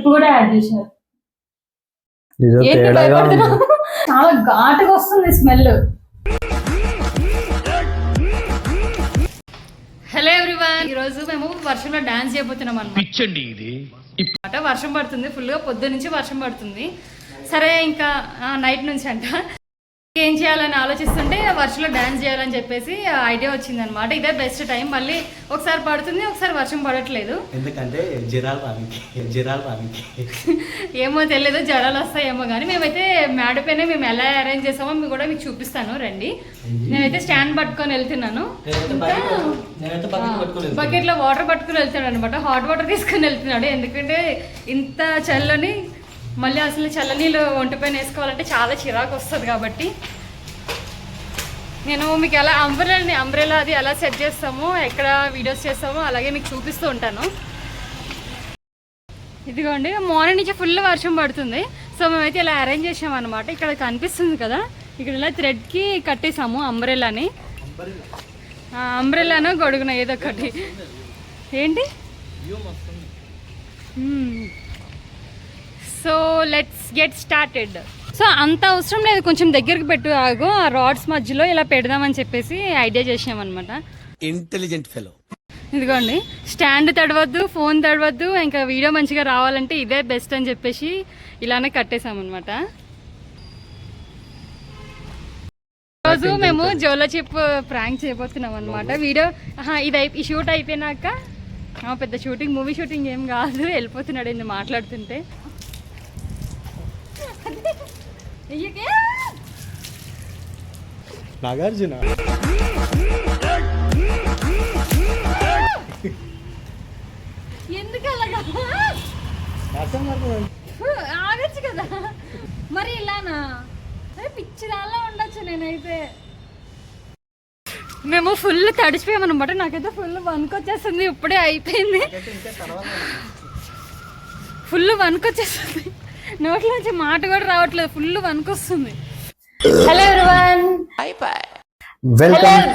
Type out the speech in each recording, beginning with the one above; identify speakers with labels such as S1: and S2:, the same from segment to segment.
S1: Chip కూడా add చేశారు? చాలా ఘాటుగా వస్తుంది స్మెల్. హలో ఎవ్రీవన్ ఈ రోజు మేము వర్షంలో డాన్స్ చేయబోతున్నాం అన్నమాట.
S2: పిచ్చండి ఇది.
S1: అట వర్షం పడుతుంది ఫుల్గా పొద్దు నుంచి వర్షం పడుతుంది. సరే ఇంకా నైట్ నుంచి అంట. ఏం చేయాలని ఆలోచిస్తుంటే వర్షంలో డాన్స్ చేయాలని చెప్పేసి ఐడియా వచ్చింది అనమాట ఇదే బెస్ట్ టైం మళ్ళీ ఒకసారి పడుతుంది ఒకసారి వర్షం పడట్లేదు.
S3: ఎందుకంటే పామికి
S1: ఏమో తెలియదు జడాలు వస్తాయేమో కానీ మేమైతే మేడ పైన మేము ఎలా అరేంజ్ చేసామో మీకు కూడా మీకు చూపిస్తాను రండి. నేనైతే స్టాండ్ పట్టుకొని వెళ్తున్నాను.
S3: నేనైతే బకెట్ నేనైతే బకెట్ పట్టుకొని వెళ్తాను.
S1: బకెట్లో వాటర్ పట్టుకుని వెళ్తాడు అనమాట హాట్ వాటర్ తీసుకుని వెళ్తున్నాడు. ఎందుకంటే ఇంత చల్లని మళ్ళీ అసలు చల్ల నీళ్ళు ఒంటిపైన వేసుకోవాలంటే చాలా చిరాకు వస్తుంది కాబట్టి. నేను మీకు ఎలా అంబ్రెల్లాని అంబ్రెల్లా అది ఎలా సెట్ చేస్తామో ఎక్కడ వీడియోస్ చేస్తామో అలాగే మీకు చూపిస్తూ ఉంటాను. ఇదిగోండి మార్నింగ్ నుంచి ఫుల్ వర్షం పడుతుంది. సో మేమైతే ఇలా అరేంజ్ చేసామన్నమాట. ఇక్కడ కనిపిస్తుంది కదా ఇక్కడ ఇలా థ్రెడ్కి కట్టేసాము అంబ్రెల్లాని. అంబ్రెల్లాను గొడుగున ఏదో ఒకటి. ఏంటి? So let's get started so అంత అవసరం లేదు. కొంచెం దగ్గరికి పెట్టు ఆగు. ఆ రాడ్స్ మధ్యలో ఇలా పెడదామని చెప్పేసి ఐడియా చేసామన్నమాట
S2: ఇంటెలిజెంట్ ఫెలో
S1: ఇదిగోండి. స్టాండ్ తడవద్దు ఫోన్ తడవద్దు ఇంకా వీడియో మంచిగా రావాలంటే ఇదే బెస్ట్ అని చెప్పేసి ఇలానే కట్టేసామన్నమాట రోజు మేము జోలో చిప్ ప్రాంక్ చేయబోతున్నాం అనమాట వీడియో ఇది ఈ షూట్ అయిపోయినాక పెద్ద షూటింగ్ మూవీ షూటింగ్ ఏం కాదు. వెళ్ళిపోతున్నాడు ఇది మాట్లాడుతుంటే.
S4: నాగార్జున.
S1: ఎందుకు అలాగా? ఆగచ్చు కదా. మరి ఇలానా? అరే పిచ్చిదాలా ఉండొచ్చు నేనైతే. మేము ఫుల్ తడిచిపోయామన్నమాట. నాకైతే ఫుల్ వణుకొచ్చేస్తుంది. ఇప్పుడే అయిపోయింది. ఫుల్ వణుకొచ్చేస్తుంది. నోట్లో నుంచి మాట కూడా రావట్లేదు. Full వణుకొస్తుంది. Hello everyone
S4: welcome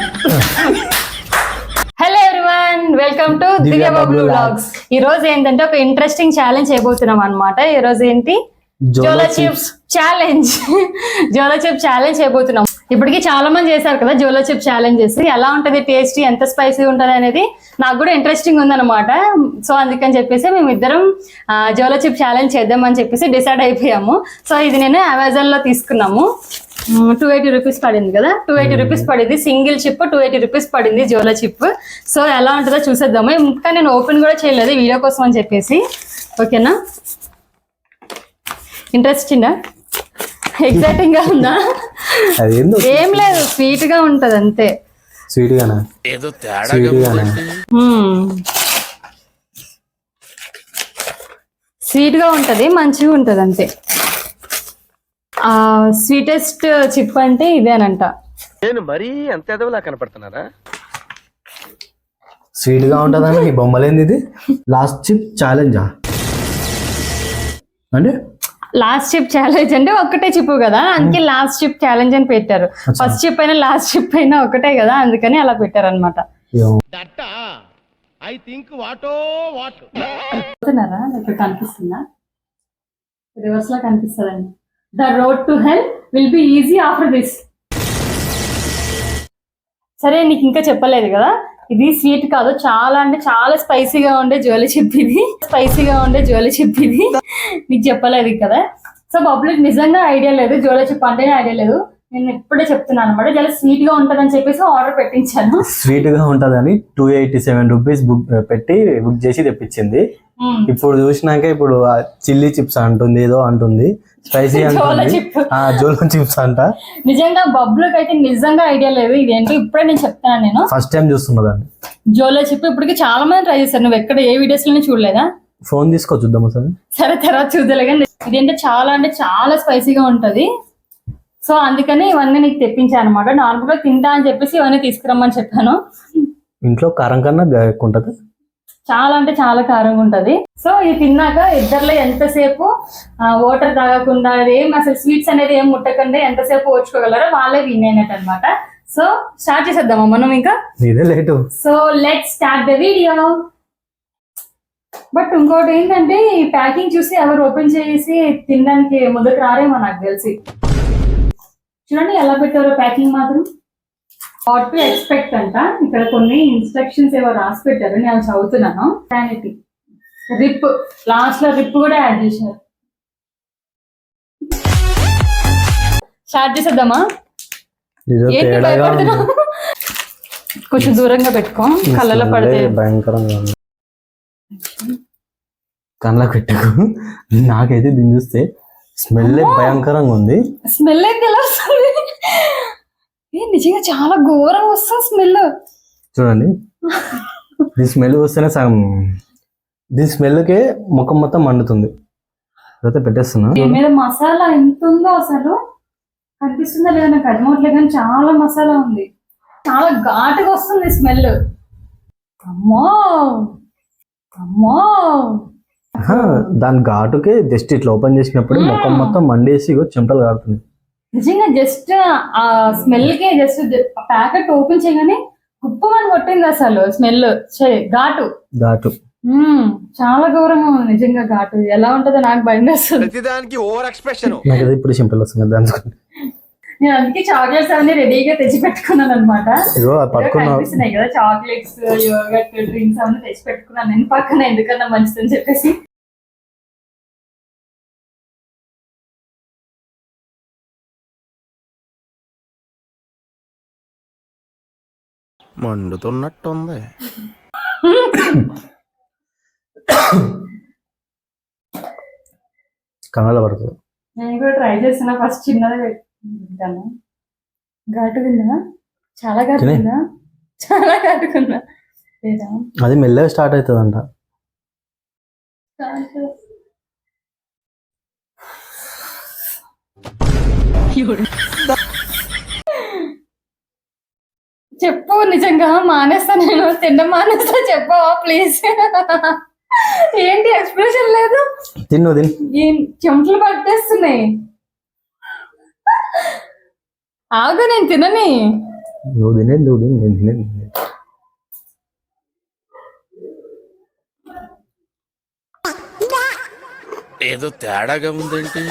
S1: hello everyone welcome to
S4: Divya Babu.
S1: Vlogs ఈ రోజు ఏంటంటే ఒక ఇంట్రెస్టింగ్ ఛాలెంజ్ చేయబోతున్నాం అనమాట ఈ రోజు ఏంటి?
S4: Jolo
S1: Jolo chips challenge Jolo chip challenge చేయబోతున్నాం ఇప్పటికి చాలా మంది చేశారు కదా జోలో చిప్ ఛాలెంజెస్ ఎలా ఉంటది టేస్టీ ఎంత స్పైసీ ఉంటది అనేది నాకు కూడా ఇంట్రెస్టింగ్ ఉందన్నమాట. సో అందుకని చెప్పేసి మేము ఇద్దరం జోలో చిప్ ఛాలెంజ్ చేద్దామని చెప్పేసి డిసైడ్ అయిపోయాము. సో ఇది నేను అమెజాన్లో తీసుకున్నాము. టూ ఎయిటీ రూపీస్ పడింది కదా? టూ ఎయిటీ రూపీస్ పడింది. Single chip two eighty rupees పడింది జోలో చిప్ సో ఎలా ఉంటుందో చూసేద్దాము. ఇంకా నేను ఓపెన్ కూడా చేయలేదు వీడియో కోసం అని చెప్పేసి. ఓకేనా ఇంట్రెస్టింగ్ ఎగ్జైటింగ్గా ఉందా?
S4: అది ఏందో
S1: ఏం లేదు స్వీట్గా ఉంటది అంతే.
S4: స్వీట్ గానా
S2: ఏదో తేడా
S1: స్వీట్గా ఉంటది మంచిగా ఉంటది అంతే. ఆ స్వీటెస్ట్ చిప్ అంటే ఇదేనంట.
S2: నేను మరీ అంత ఎదవలా కనపడుతున్నారా?
S4: స్వీట్గా ఉంటుందని ఈ బొమ్మలేంది ఇది? లాస్ట్ చిప్ ఛాలెంజా అంటే
S1: లాస్ట్ చిప్ ఛాలెంజ్ అంటే ఒకటే చిప్ కదా. అందుకే లాస్ట్ చిప్ ఛాలెంజ్ అని పెట్టారు. ఫస్ట్ చిప్ అయినా లాస్ట్ చిప్ అయినా ఒకటే కదా అందుకని అలా పెట్టారు అనమాట
S2: ఐ థింక్ వాటో వాట్.
S1: చూస్తున్నారా ఇక్కడ కనిపిస్తుందా? రివర్స్లో కనిపిస్తుందండి. The road to hell will be easy after this సరే నీకు ఇంకా చెప్పలేదు కదా. ఇది స్వీట్ కాదు. చాలా అంటే చాలా స్పైసీగా ఉండే జ్యువెలరీ చెప్పింది స్పైసీగా ఉండే జ్యువెలరీ చెప్పింది మీకు చెప్పలేదు కదా. సో పబ్లిక్ నిజంగా ఐడియా లేదు. జ్యువెలరీ చిప్ అంటేనే ఐడియా లేదు. నేను ఇప్పుడే చెప్తున్నాను అనమాట. చాలా స్వీట్గా ఉంటదని చెప్పేసి ఆర్డర్ పెట్టించాను.
S4: స్వీట్గా ఉంటదని two eighty seven rupees book పెట్టి బుక్ చేసి తెప్పించింది. ఇప్పుడు చూసినాక ఇప్పుడు చిల్లీ చిప్స్ అంటుంది ఏదో అంటుంది. స్పైసీ అంటుంది.
S1: చిప్.
S4: జోలో చిప్స్ అంట.
S1: నిజంగా బబ్లుకి అయితే నిజంగా ఐడియా లేదు. ఇదేంటో ఇప్పుడే నేను చెప్తాను నేను.
S4: ఫస్ట్ టైం చూస్తున్నదండి
S1: జోలో చెప్పి ఇప్పటికి చాలా మంది ట్రై చేశారు. నువ్వు ఎక్కడ ఏ వీడియోస్లోనే చూడలేదా?
S4: ఫోన్ తీసుకో చూద్దాం అసలు
S1: సరే తర్వాత చూద్దలే కానీ ఇదేంటే చాలా అంటే చాలా స్పైసీగా ఉంటది. సో అందుకని ఇవన్నీ నీకు తెప్పించాను అనమాట నార్మల్గా తింటా అని చెప్పేసి ఇవన్నీ తీసుకురమ్మని చెప్పాను.
S4: ఇంట్లో కారం కన్నా ఎక్కువ ఉంటది
S1: చాలా అంటే చాలా కారంగా ఉంటది. సో ఇది తిన్నాక ఇద్దర్లో ఎంతసేపు వాటర్ తాగకుండా ఏం అసలు స్వీట్స్ అనేది ఏం ముట్టకుండా ఎంతసేపు ఓర్చుకోగలరో వాళ్ళే విన్ అయినట్టు అనమాట సో స్టార్ట్ చేసేద్దామా మనం ఇంకా?
S4: Late.
S1: So let start the video but ఇంకోటి ఏంటంటే ఈ ప్యాకింగ్ చూసి ఎవరు ఓపెన్ చేసి తినడానికి ముందుకు రారేమో నాకు తెలిసి. చూడండి ఎలా పెట్టారో ప్యాకింగ్ మాత్రం. వాట్ టు ఎక్స్పెక్ట్ అంట. ఇక్కడ కొన్ని ఇన్స్ట్రక్షన్స్ ఏవో రాసి పెట్టారు. నేను చదువుతున్నాను. శానిటీ రిప్ లాస్ట్లో రిప్ కూడా యాడ్ చేశారు. స్టార్ట్ చేసేద్దామా? కొంచెం దూరంగా పెట్టుకో. కళ్ళలో పడితే.
S4: భయంకరంగా ఉంది. కళ్ళకు పెట్టుకు. నాకైతే దీన్ని చూస్తే స్మెల్ భయంకరంగా ఉంది.
S1: స్మెల్ అయితే నిజంగా చాలా ఘోరంగా వస్తుంది స్మెల్.
S4: చూడండి. దీని స్మెల్ వస్తేనే సగం. దీని స్మెల్కే ముఖం మొత్తం మండుతుంది. అయితే పెట్టేస్తున్నా.
S1: దీని మీద మసాలా ఎంత ఉందో అసలు కనిపిస్తుందా లేదా నాకు అర్థమవట్లేదు కానీ చాలా మసాలా ఉంది. చాలా ఘాటుగా వస్తుంది స్మెల్. అమ్మో! అమ్మో!
S4: దాని ఘాటుకే జస్ట్ ఇట్లా ఓపెన్ చేసినప్పుడు ముఖం మొత్తం మండేసి ఇగో చెమటలు కారుతుంది
S1: నిజంగా జస్ట్ ఆ స్మెల్కి జస్ట్ ప్యాకెట్ ఓపెన్ చేయగానే కుప్పమని కొట్టింది అసలు స్మెల్. ఘాటు.
S4: ఘాటు.
S1: చాలా ఘోరంగా ఉంది నిజంగా ఘాటు. ఎలా ఉంటుందో నాకు భయం వేస్తుంది.
S2: ప్రతిదానికి ఓవర్ ఎక్స్ప్రెషన్.
S4: నాకైతే ఇప్పుడు చెమటలు వస్తుంది దాని
S1: నేను అందుకే చాక్లెట్స్ అవన్నీ రెడీగా తెచ్చి పెట్టుకున్నాను అనమాట కనిపిస్తున్నాయి కదా చాక్లెట్స్ యోగట్ డ్రింక్స్ అవన్నీ తెచ్చి పెట్టుకున్నాను నేను పక్కన ఎందుకన్నా మంచిదని చెప్పేసి.
S2: మండుతున్నట్టుంది.
S4: కన్నడ పడుతుంది.
S1: నేను కూడా ట్రై చేస్తున్నా. ఫస్ట్ చిన్నది పెట్టాను ఘాటుకుందా? చాలా ఘాటుకుందా? చాలా ఘాటుకుందా? లేదా?
S4: అది మెల్లగా స్టార్ట్ అవుతుందంట.
S1: చెప్పు నిజంగా మానేస్తా నేను తినడం మానేస్తా చెప్పవా ప్లీజ్ ఏంటి ఎక్స్ప్రెషన్ లేదు?
S4: తిన్ను తిన్.
S1: ఏం చెమటలు పట్టేస్తున్నాయి. ఆగు నేను తినని.
S4: నువ్వు తినేది నువ్వు తిని నేను తినేది.
S2: ఏదో తేడాగా ఉందేంటి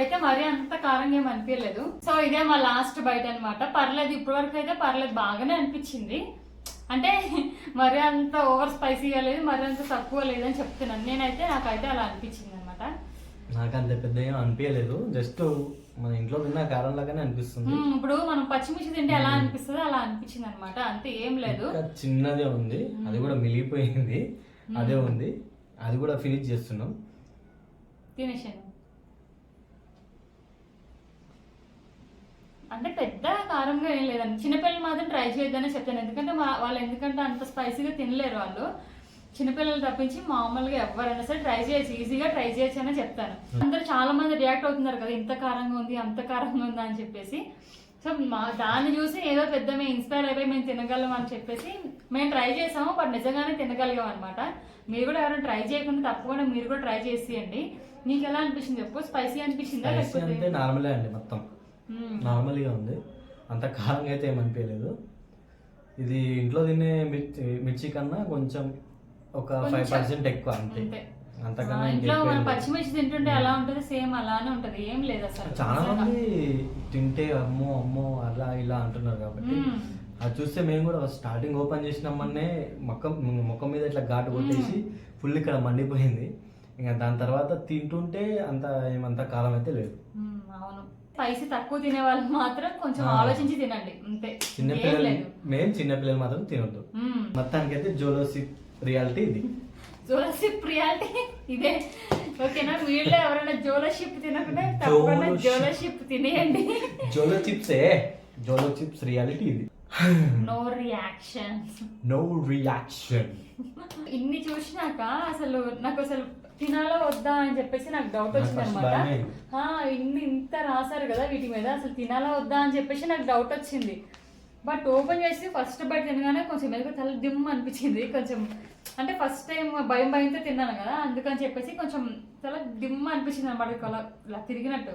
S1: సో మాకైతే మరీ అంత కారంగా ఏం అనిపించలేదు సో ఇదే మా లాస్ట్ బయట అన్నమాట. పర్లేదు ఇప్పటి వరకు అయితే పర్లేదు బాగానే అనిపించింది. అంటే మరీ అంత ఓవర్ స్పైసీగా లేదు మరీ అంత తక్కువ లేదని చెప్తున్నాను. నేనైతే నాకైతే అలా అనిపించింది అనమాట
S4: నాకు అంత పెద్ద ఏం అనిపించలేదు జస్ట్ మన ఇంట్లో తిన్న కారం లాగానే అనిపిస్తుంది.
S1: ఇప్పుడు మనం పచ్చిమిర్చి తింటే ఎలా అనిపిస్తుందో అలా అనిపించింది అనమాట అంతే ఏం లేదు.
S4: చిన్నదే ఉంది. అది కూడా మిలిగిపోయింది అదే ఉంది. అది కూడా ఫినిష్ చేస్తున్నాం.
S1: తినేసాను అంటే పెద్ద కారంగా ఏం లేదండి. చిన్నపిల్లలు మాత్రం ట్రై చేయొద్దనే చెప్తాను. ఎందుకంటే మా వాళ్ళు ఎందుకంటే అంత స్పైసీగా తినలేరు వాళ్ళు. చిన్నపిల్లలు తప్పించి మామూలుగా ఎవరైనా సరే ట్రై చేయొచ్చు. ఈజీగా ట్రై చేయొచ్చు అనే చెప్తాను. అందరూ చాలా మంది రియాక్ట్ అవుతున్నారు కదా ఇంత కారంగా ఉంది అంత కారంగా ఉందా అని చెప్పేసి. సో మా దాన్ని చూసి ఏదో పెద్ద మేము ఇన్స్పైర్ అయిపోయి మేము తినగలం అని చెప్పేసి మేము ట్రై చేసాము బట్ నిజంగానే తినగలిగాం అనమాట మీరు కూడా ఎవరైనా ట్రై చేయకుండా తప్పకుండా మీరు కూడా ట్రై చేసేయండి నీకు ఎలా అనిపించింది చెప్పు స్పైసీ అనిపించిందా లేకపోతే?
S4: నార్మలే అండి మొత్తం. నార్మల్గా ఉంది. అంత కారంగా అయితే ఏమనిపించలేదు ఇది ఇంట్లో తినే మిర్చి మిర్చి కన్నా కొంచెం ఒక ఫైవ్. పర్సెంట్ ఎక్కువ అంతే. అంతకన్నా
S1: ఇంట్లో మనం. పచ్చిమిర్చి తింటుంటే ఎలా ఉంటుంది? సేమ్ అలానే ఉంటది. ఏం లేదు అసలు.
S4: చాలా. మంది తింటే అమ్మో అమ్మో అలా ఇలా అంటున్నారు కాబట్టి.
S1: మ్మ్.
S4: అది చూస్తే మేము కూడా స్టార్టింగ్ ఓపెన్ చేసినామనే మొక్కం ముఖం మీద ఇట్లా ఘాటు కొట్టేసి ఫుల్ ఇక్కడ మండిపోయింది. ఇంకా దాని తర్వాత తింటుంటే అంత ఏమంత కాలం అయితే లేదు.
S1: అవును. స్పైసీ తక్కువ తినే వాళ్ళు మాత్రం కొంచెం. ఆలోచించి తినండి. అంతే. ఏం
S4: చిన్నపిల్లలు మేము చిన్నపిల్లలు మాత్రం తినొద్దు.
S1: మ్మ్.
S4: మొత్తానికైతే జోలోసి రియాలిటీ ఇది.
S1: జోలషిప్ రియాలిటీ ఇదే. ఓకేనా? వీళ్ళలో ఎవరైనా జోలషిప్ తినకుండా తప్పకుండా
S4: జోలషిప్.
S1: తినేయండి.
S4: జోలో చిప్సే జోలో చిప్స్ రియాలిటీ ఇది.
S1: No reaction
S4: no reaction.
S1: ఇన్ని చూసినాక అసలు నాకు అసలు తినాలా వద్దా అని చెప్పేసి నాకు డౌట్ వచ్చింది అనమాట. ఇన్ని ఇంత రాశారు కదా వీటి మీద. అసలు తినాలా వద్దా అని చెప్పేసి నాకు డౌట్ వచ్చింది. బట్ ఓపెన్ చేసి ఫస్ట్ బయట తినగానే కొంచెం ఎదుగు తల దిమ్ అనిపించింది. కొంచెం అంటే ఫస్ట్ టైం భయం భయంతో తిన్నాను కదా అందుకని చెప్పేసి కొంచెం తల దిమ్ అనిపించింది అనమాట ఇలా ఇలా తిరిగినట్టు.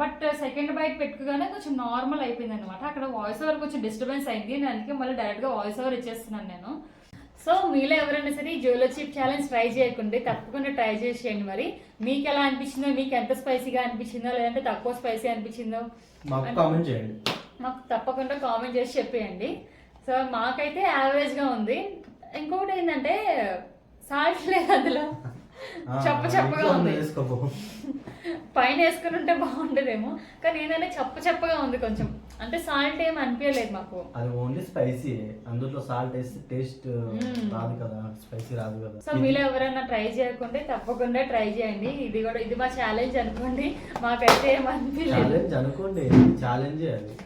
S1: బట్ సెకండ్ బైట్ పెట్టుకోగానే కొంచెం నార్మల్ అయిపోయింది అనమాట. అక్కడ వాయిస్ ఓవర్ కొంచెం డిస్టర్బెన్స్ అయింది. నేను అందుకే మళ్ళీ డైరెక్ట్గా వాయిస్ ఓవర్ ఇచ్చేస్తున్నాను నేను. సో మీలో ఎవరైనా సరే ఈ చిప్ ఛాలెంజ్ ట్రై చేయకుంటే తప్పకుండా ట్రై చేసేయండి మరి. మీకు ఎలా అనిపించిందో మీకు ఎంత స్పైసీగా అనిపించిందో లేదంటే తక్కువ స్పైసీ అనిపించిందో
S4: మాకు కామెంట్ చేయండి.
S1: మాకు తప్పకుండా కామెంట్ చేసి చెప్పేయండి. సో మాకైతే యావరేజ్గా ఉంది. ఇంకొకటి ఏంటంటే సాల్ట్ లేదు అందులో. చప్ప చప్పగా ఉంది. పైన వేసుకుని ఉంటే బాగుండేదేమో. కానీ ఏంటంటే చప్ప చప్పగా ఉంది కొంచెం. అంటే సాల్ట్ ఏం అనిపించలేదు మాకు.
S4: అది ఓన్లీ స్పైసీ అందులో సాల్ట్ వేస్తే టేస్ట్
S1: మ్మ్.
S4: రాదు కదా. స్పైసీ రాదు కదా.
S1: సో మీలో ఎవరైనా ట్రై చేయకుంటే తప్పకుండా ట్రై చేయండి. ఇది కూడా ఇది మా ఛాలెంజ్ అనుకోండి. మాకైతే ఏం అనిపించలేదు
S4: ఛాలెంజ్ అనుకోండి. ఛాలెంజ్ అది.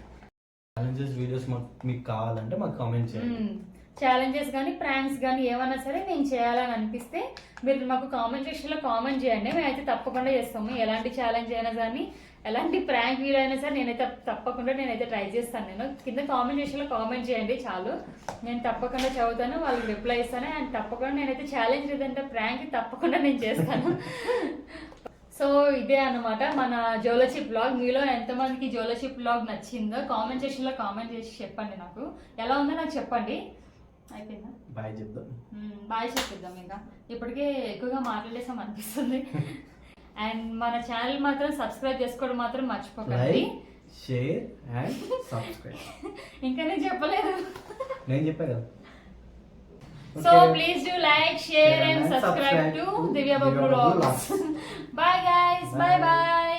S4: ఛాలెంజెస్ వీడియోస్ మాకు మీకు కావాలంటే మాకు కామెంట్ చేయండి.
S1: ఛాలెంజెస్ కానీ ప్రాంక్స్ కానీ ఏమన్నా సరే నేను చేయాలని అనిపిస్తే మీరు మాకు కామెంట్ సెక్షన్లో కామెంట్ చేయండి. మేమైతే తప్పకుండా చేస్తాము. ఎలాంటి ఛాలెంజ్ అయినా కానీ ఎలాంటి ప్రాంక్ వీడియో అయినా సరే నేనైతే తప్పకుండా నేనైతే ట్రై చేస్తాను. నేను కింద కామెంట్ సెక్షన్లో కామెంట్ చేయండి చాలు. నేను తప్పకుండా చదువుతాను వాళ్ళకి రిప్లై ఇస్తాను. అండ్ తప్పకుండా నేనైతే ఛాలెంజ్ ఏదంటే ప్రాంక్ తప్పకుండా నేను చేస్తాను. సో ఇదే అన్నమాట. మన జోలచి బ్లాగ్ మీలో ఎంతమందికి జోలచి బ్లాగ్ నచ్చిందో కామెంట్ సెక్షన్లో కామెంట్ చేసి చెప్పండి నాకు. ఎలా ఉందో నాకు చెప్పండి. అయిపోయిందా?
S4: బాయ్ చెప్దాం.
S1: బాయ్ చెప్పిద్దాం ఇంకా. ఇప్పటికే ఎక్కువగా మాట్లాడేసాం అనిపిస్తుంది. అండ్ మన ఛానల్ మాత్రం సబ్స్క్రైబ్ చేసుకోవడం మాత్రం మర్చిపోకండి.
S4: Share and subscribe.
S1: ఇంకా నేను చెప్పలేదు.
S4: నేను చెప్పా కదా.
S1: So. Please do like share and subscribe to Divya Babu blogs. Bye guys bye bye